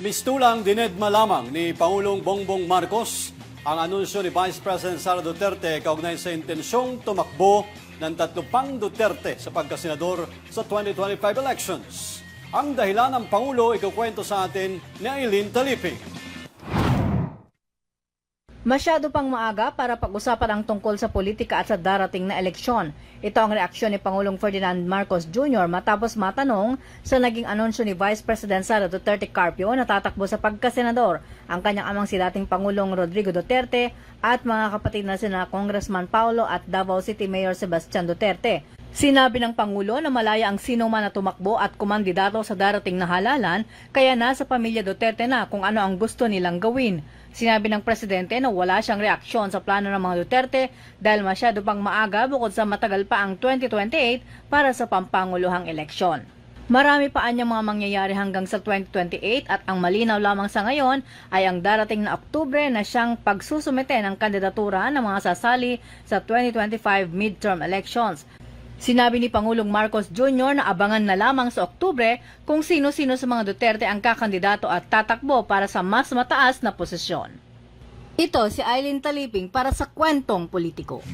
Mistulang dinedma lamang ni Pangulong Bongbong Marcos ang anunsyo ni Vice President Sara Duterte kaugnay sa intensyong tumakbo ng tatlo pang Duterte sa pagkasenador sa 2025 elections. Ang dahilan ng Pangulo ikukwento sa atin ni Aileen Taliping. Masyado pang maaga para pag-usapan ang tungkol sa politika at sa darating na eleksyon. Ito ang reaksyon ni Pangulong Ferdinand Marcos Jr. matapos matanong sa naging anunsyo ni Vice President Sara Duterte Carpio na tatakbo sa pagkasenador ang kanyang amang si dating Pangulong Rodrigo Duterte at mga kapatid na sina Congressman Paulo at Davao City Mayor Sebastian Duterte. Sinabi ng Pangulo na malaya ang sino man na tumakbo at kumandidato sa darating na halalan, kaya nasa pamilya Duterte na kung ano ang gusto nilang gawin. Sinabi ng Presidente na wala siyang reaksyon sa plano ng mga Duterte dahil masyado pang maaga bukod sa matagal pa ang 2028 para sa pampanguluhang eleksyon. Marami pa anyang mga mangyayari hanggang sa 2028 at ang malinaw lamang sa ngayon ay ang darating na Oktubre na siyang pagsusumite ng kandidatura ng mga sasali sa 2025 midterm elections. Sinabi ni Pangulong Marcos Jr. na abangan na lamang sa Oktubre kung sino-sino sa mga Duterte ang kakandidato at tatakbo para sa mas mataas na posisyon. Ito si Eileen Taliping para sa Kwentong Politiko.